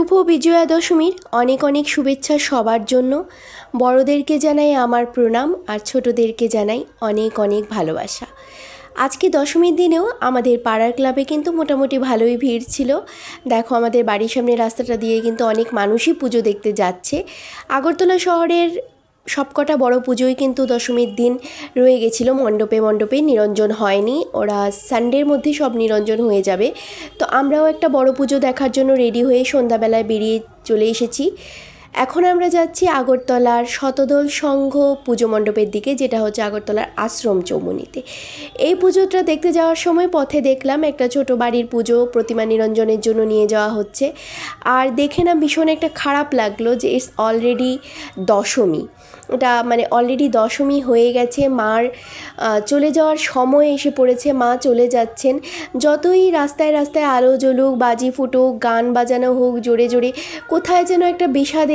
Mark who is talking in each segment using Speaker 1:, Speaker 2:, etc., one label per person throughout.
Speaker 1: শুভ বিজয়া দশমীর অনেক অনেক শুভেচ্ছা সবার জন্য। বড়দেরকে জানাই আমার প্রণাম আর ছোটদেরকে জানাই অনেক অনেক ভালোবাসা। আজকে দশমীর দিনেও আমাদের পাড়ার ক্লাবে কিন্তু মোটামুটি ভালোই ভিড় ছিল। দেখো আমাদের বাড়ির সামনে রাস্তাটা দিয়ে কিন্তু অনেক মানুষই পুজো দেখতে যাচ্ছে। আগরতলা শহরের সবকটা বড় পুজোই কিন্তু দশমীর দিন রয়ে গেছিল। মণ্ডপে মণ্ডপে নিরঞ্জন হয়নি। ওরা সানডের মধ্যে সব নিরঞ্জন হয়ে যাবে। তো আমরাও একটা বড় পুজো দেখার জন্য রেডি হয়ে সন্ধ্যাবেলায় বেরিয়ে চলে এসেছি। এখন আমরা যাচ্ছি আগরতলার শতদল সংঘ পুজো মণ্ডপের দিকে, যেটা হচ্ছে আগরতলার আশ্রম চৌমুনিতে। এই পুজোটা দেখতে যাওয়ার সময় পথে দেখলাম একটা ছোট বাড়ির পুজো, প্রতিমা নিরঞ্জনের জন্য নিয়ে যাওয়া হচ্ছে। আর দেখে না ভীষণ একটা খারাপ লাগল যে ইটস অলরেডি দশমী। ওটা মানে অলরেডি দশমী হয়ে গেছে, মার চলে যাওয়ার সময় এসে পড়েছে, মা চলে যাচ্ছেন। যতই রাস্তায় রাস্তায় আলো জ্বলুক, বাজি ফুটুক, গান বাজানো হোক, জোরে জোরে, কোথায় যেন একটা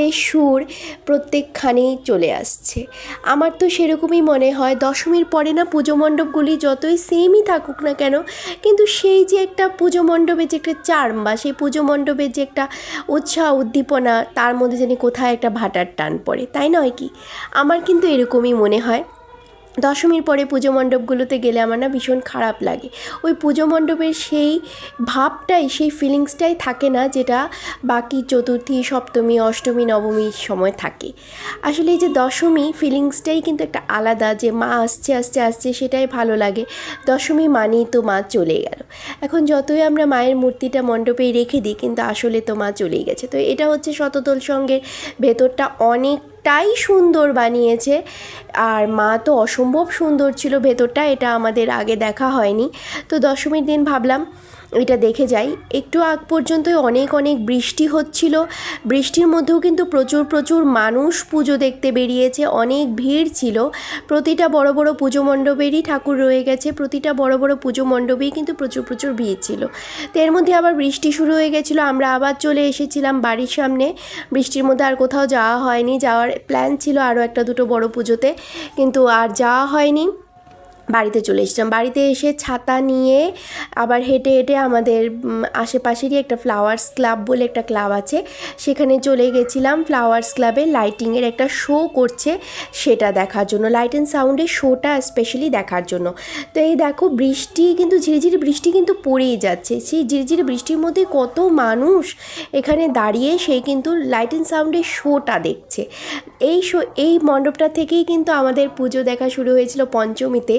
Speaker 1: বিষাদের সুর প্রত্যেকখানেই চলে আসছে। আমার তো সেরকমই মনে হয়, দশমীর পরে না পুজো মণ্ডপগুলি যতই সেমই থাকুক না কেন, কিন্তু সেই যে একটা পুজো মণ্ডপের যে একটা চার্ম বা সেই পুজো মণ্ডপের যে একটা উৎসাহ উদ্দীপনা, তার মধ্যে যেন কোথায় একটা ভাটার টান পড়ে, তাই নয় কি? আমার কিন্তু এরকমই মনে হয়। দশমীর পরে পুজো মণ্ডপগুলোতে গেলে আমার না ভীষণ খারাপ লাগে। ওই পুজো মণ্ডপের সেই ভাবটাই, সেই ফিলিংসটাই থাকে না যেটা বাকি চতুর্থী, সপ্তমী, অষ্টমী, নবমীর সময় থাকে। আসলে এই যে দশমী ফিলিংসটাই কিন্তু একটা আলাদা যে মা আসছে আসছে আসছে সেটাই ভালো লাগে। দশমী মানেই তো মা চলে গেল। এখন যতই আমরা মায়ের মূর্তিটা মণ্ডপেই রেখে দিই কিন্তু আসলে তো মা চলেই গেছে। তো এটা হচ্ছে শতদল সঙ্গের ভেতরটা অনেকটাই সুন্দর বানিয়েছে। আর মা তো অসম্ভব সুন্দর ছিল ভেতরটা, এটা আমাদের আগে দেখা হয়নি। তো দশমীর দিন ভাবলাম এটা দেখে যাই। একটু আগ পর্যন্তই অনেক অনেক বৃষ্টি হচ্ছিল। বৃষ্টির মধ্যেও কিন্তু প্রচুর প্রচুর মানুষ পুজো দেখতে বেরিয়েছে। অনেক ভিড় ছিল। প্রতিটা বড় বড় পুজো মণ্ডপেরই ঠাকুর রয়ে গেছে। প্রতিটা বড় বড় পুজো মণ্ডপেই কিন্তু প্রচুর প্রচুর ভিড় ছিল। তো এর মধ্যে আবার বৃষ্টি শুরু হয়ে গেছিল। আমরা আবার চলে এসেছিলাম বাড়ির সামনে। বৃষ্টির মধ্যে আর কোথাও যাওয়া হয়নি। যাওয়ার প্ল্যান ছিল আরও একটা দুটো বড় পুজোতে। কিন্তু আর যাওয়া হয়নি। বাড়িতে চলে এসেছিলাম। বাড়িতে এসে ছাতা নিয়ে আবার হেঁটে হেঁটে আমাদের আশেপাশেরই একটা ফ্লাওয়ার্স ক্লাব বলে একটা ক্লাব আছে, সেখানে চলে গেছিলাম। ফ্লাওয়ার্স ক্লাবে লাইটিংয়ের একটা শো করছে সেটা দেখার জন্য, লাইট অ্যান্ড সাউন্ডের শোটা স্পেশালি দেখার জন্য। তো এই দেখো বৃষ্টি কিন্তু, ঝিরিঝিরি বৃষ্টি কিন্তু পড়েই যাচ্ছে। সেই ঝিরিঝিরি বৃষ্টির মধ্যে কত মানুষ এখানে দাঁড়িয়ে সেই কিন্তু লাইট অ্যান্ড সাউন্ডের শোটা দেখছে। এই শো, এই মণ্ডপটা থেকেই কিন্তু আমাদের পুজো দেখা শুরু হয়েছিল পঞ্চমীতে।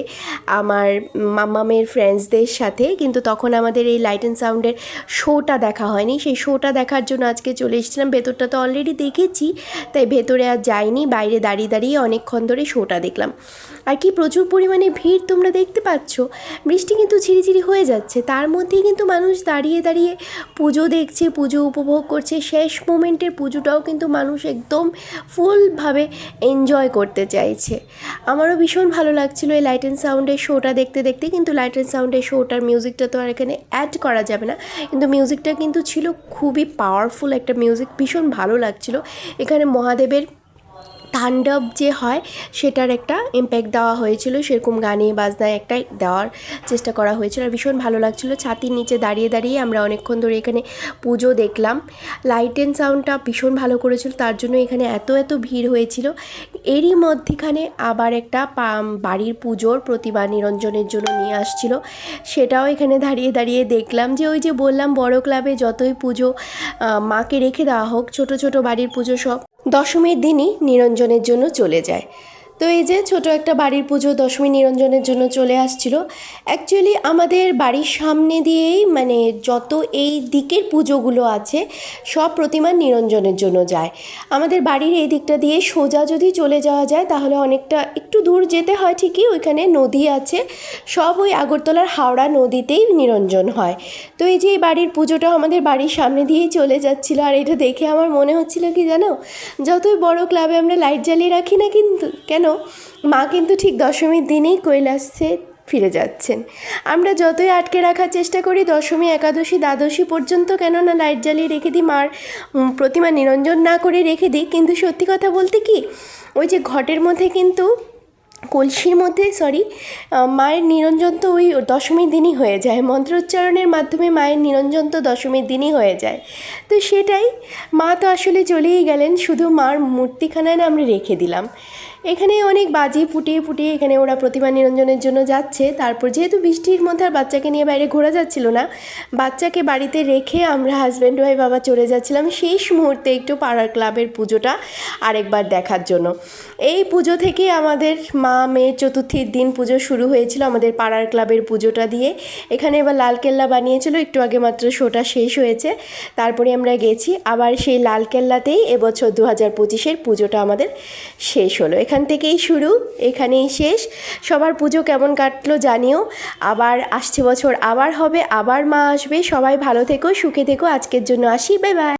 Speaker 1: আমার মামামের ফ্রেন্ডসদের সাথে, কিন্তু তখন আমাদের এই লাইট অ্যান্ড সাউন্ডের শোটা দেখা হয়নি। সেই শোটা দেখার জন্য আজকে চলে এসেছিলাম। ভেতরটা তো অলরেডি দেখেছি, তাই ভেতরে আর যাইনি, বাইরে দাঁড়িয়ে দাঁড়িয়ে অনেকক্ষণ ধরে শোটা দেখলাম। আর কি প্রচুর পরিমাণে ভিড় তোমরা দেখতে পাচ্ছ। বৃষ্টি কিন্তু ঝিরিঝিরি হয়ে যাচ্ছে। তার মধ্যেই কিন্তু মানুষ দাঁড়িয়ে দাঁড়িয়ে পুজো দেখছে, পুজো উপভোগ করছে। শেষ মোমেন্টের পুজোটাও কিন্তু মানুষ একদম ফুলভাবে এনজয় করতে চাইছে। আমারও ভীষণ ভালো লাগছিল এই লাইট অ্যান্ড সাউন্ডের শোটা দেখতে দেখতে। কিন্তু লাইট অ্যান্ড সাউন্ডের শোটার মিউজিকটা তো আর এখানে অ্যাড করা যাবে না। কিন্তু মিউজিকটা কিন্তু ছিল খুবই পাওয়ারফুল একটা মিউজিক ভীষণ ভালো লাগছিল। এখানে মহাদেবের তাণ্ডব যে হয়, সেটার একটা ইম্প্যাক্ট দেওয়া হয়েছিল। সেরকম গানে, বাজনায় একটা দেওয়ার চেষ্টা করা হয়েছিল। আর ভীষণ ভালো লাগছিল। ছাতির নিচে দাঁড়িয়ে দাঁড়িয়ে আমরা অনেকক্ষণ ধরে এখানে পুজো দেখলাম। লাইট অ্যান্ড সাউন্ডটা ভীষণ ভালো করেছিল। তার জন্য এখানে এত এত ভিড় হয়েছিল। এরই মধ্যেখানে আবার একটা বাড়ির পুজোর প্রতিমা নিরঞ্জনের জন্য নিয়ে আসছিল। সেটাও এখানে দাঁড়িয়ে দাঁড়িয়ে দেখলাম যে, ওই যে বললাম বড় ক্লাবে যতই পুজো মাকে রেখে দেওয়া হোক, ছোট ছোট বাড়ির পুজো সব দশমীর দিনই নিরঞ্জনের জন্য চলে যায়। তো এই যে ছোট একটা বাড়ির পুজো দশমী নিরঞ্জনের জন্য চলে আসছিল। অ্যাকচুয়ালি আমাদের বাড়ির সামনে দিয়েই মানে যত এই দিকের পুজোগুলো আছে, সব প্রতিমা নিরঞ্জনের জন্য যায়। আমাদের বাড়ির এই দিকটা দিয়ে সোজা যদি চলে যাওয়া যায়, তাহলে অনেকটা একটু দূর যেতে হয় ঠিকই, ওইখানে নদী আছে। সব ওই আগরতলার হাওড়া নদীতেই নিরঞ্জন হয়। তো এই যে এই বাড়ির পুজোটা আমাদের বাড়ির সামনে দিয়েই চলে যাচ্ছিল, আর এটা দেখে আমার মনে হচ্ছিল কি জানো? যতই বড় ক্লাবে আমরা লাইট জ্বালিয়ে রাখি না কিন্তু, কেন? মা কিন্তু ঠিক দশমীর দিনেই কৈলাসে ফিরে যাচ্ছেন। আমরা যতই আটকে রাখার চেষ্টা করি, দশমী, একাদশী, দ্বাদশী পর্যন্ত কেন না লাইট জ্বালিয়ে রেখে দিই, মার প্রতিমা নিরঞ্জন না করে রেখে দিই। কিন্তু সত্যি কথা বলতে কি, ওই যে ঘটের মধ্যে কিন্তু, কলসির মধ্যে সরি মায়ের নিরঞ্জন তো ওই দশমীর দিনই হয়ে যায়। মন্ত্রোচ্চারণের মাধ্যমে মায়ের নিরঞ্জন তো দশমীর দিনই হয়ে যায়। তো সেটাই, মা তো আসলে চলেই গেলেন, শুধু মার মূর্তিখানায় না আমরা রেখে দিলাম। এখানে অনেক বাজি ফুটিয়ে ফুটিয়ে এখানে ওরা প্রতিমা নিরঞ্জনের জন্য যাচ্ছে। তারপর যেহেতু বৃষ্টির মধ্যে আর বাচ্চাকে নিয়ে বাইরে ঘোরা যাচ্ছিল না, বাচ্চাকে বাড়িতে রেখে আমরা হাজব্যান্ড ওয়াইফ বাবা চলে যাচ্ছিলাম শেষ মুহূর্তে একটু পাড়ার ক্লাবের পুজোটা আরেকবার দেখার জন্য। এই পুজো থেকে আমাদের মা, মেয়ের চতুর্থীর দিন পুজো শুরু হয়েছিল আমাদের পাড়ার ক্লাবের পুজোটা দিয়ে। এখানে এবার লালকেল্লা বানিয়েছিল, একটু আগে মাত্র শোটা শেষ হয়েছে। তারপরে আমরা গেছি, আবার সেই লালকেল্লাতেই এবছর দু হাজার পঁচিশের পুজোটা আমাদের শেষ হলো। এখান থেকেই শুরু, এখানেই শেষ। সবার পুজো কেমন কাটলো জানিও। আবার আসছে বছর, আবার হবে, আবার মা আসবে। সবাই ভালো থেকো, সুখে থেকো। আজকের জন্য আসি, বাই বাই।